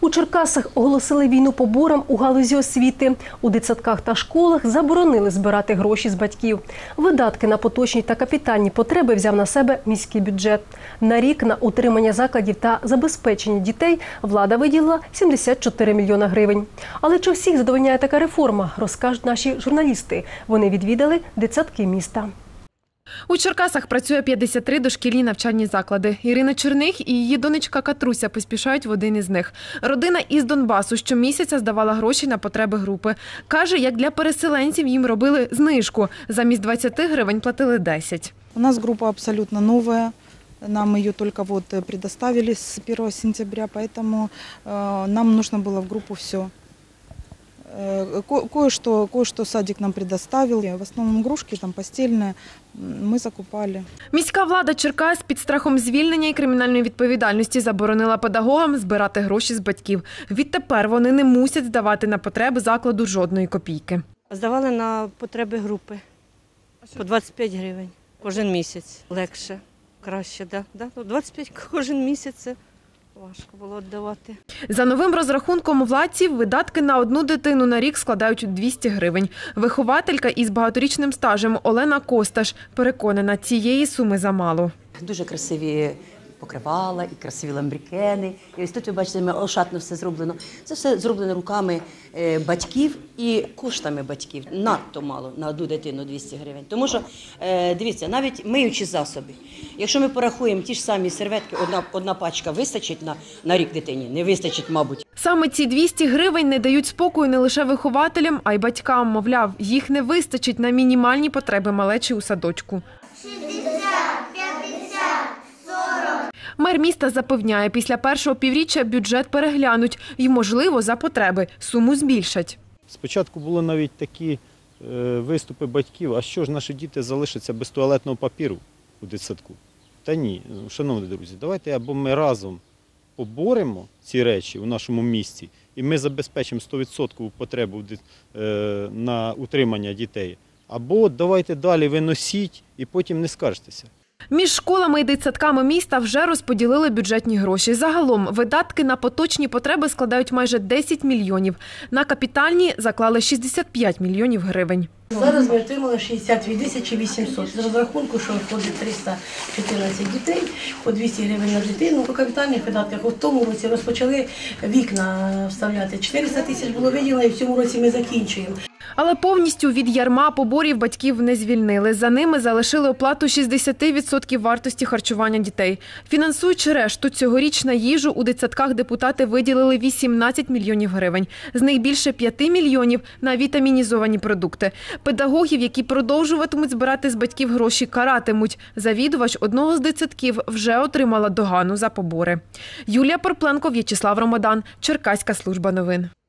У Черкасах оголосили війну поборам у галузі освіти. У дитсадках та школах заборонили збирати гроші з батьків. Видатки на поточні та капітальні потреби взяв на себе міський бюджет. На рік на утримання закладів та забезпечення дітей влада виділила 74 мільйона гривень. Але чи всіх задовольняє така реформа, розкажуть наші журналісти. Вони відвідали дитсадки міста. У Черкасах працює 53 дошкільні навчальні заклади. Ірина Черних і її донечка Катруся поспішають в один із них. Родина із Донбасу щомісяця здавала гроші на потреби групи. Каже, як для переселенців їм робили знижку. Замість 20 гривень платили 10. У нас группа абсолютно новая. Нам ее только вот э, предоставили с 1 сентября, поэтому э, нам нужно было в группу все. Кое-что, кое-что садик нам предоставил. В основном игрушки, там постельные, м, мы закупали. Міська влада Черкас під страхом звільнення і кримінальної відповідальності заборонила педагогам збирати гроші з батьків. Відтепер вони не мусять здавати на потреби закладу жодної копійки. Здавали на потреби групи по 25 гривень кожен місяць. Легше, краще, да. Да? Ну, 25 кожен місяць важко було віддавати. За новим розрахунком владців видатки на одну дитину на рік складають 200 гривень. Вихователька із багаторічним стажем Олена Косташ переконана, цієї суми замало. Дуже красиві покривала і красиві ламбрікени. І ось тут ви бачите, ми ошатно все зроблено. Це все зроблено руками е, батьків і коштами батьків. Надто мало на одну дитину 200 гривень. Тому що е, дивіться, навіть миючі засоби. Якщо ми порахуємо ті ж самі серветки, одна, одна пачка вистачить на, на рік дитині, не вистачить, мабуть. Саме ці 200 гривень не дають спокою не лише вихователям, а й батькам. Мовляв, їх не вистачить на мінімальні потреби малечі у садочку. Мер міста запевняє, після першого півріччя бюджет переглянуть і, можливо, за потреби суму збільшать. Спочатку було навіть такі е, виступи батьків, а що ж наші діти залишаться без туалетного папіру у дитсадку? Та ні, шановні друзі, давайте або ми разом поборемо ці речі у нашому місті, і ми забезпечимо 100% потребу е, на утримання дітей. Або давайте далі виносіть і потім не скаржтеся. Між школами і дитсадками міста вже розподілили бюджетні гроші. Загалом видатки на поточні потреби складають майже 10 мільйонів. На капітальні заклали 65 мільйонів гривень. Зараз ми отримали 62 тисячі 800. З розрахунку, що входить 314 дітей, по 200 гривень на дитину. По капітальних видатках у тому році розпочали вікна вставляти. 400 тисяч було виділено, і в цьому році ми закінчуємо. Але повністю від ярма поборів батьків не звільнили. За ними залишили оплату 60% вартості харчування дітей. Фінансуючи решту, цьогоріч на їжу у дитсадках депутати виділили 18 мільйонів гривень. З них більше 5 мільйонів на вітамінізовані продукти. Педагогів, які продовжуватимуть збирати з батьків гроші, каратимуть. Завідувач одного з дитсадків вже отримала догану за побори. Юлія Порпленко, В'ячеслав Ромадан, Черкаська служба новин.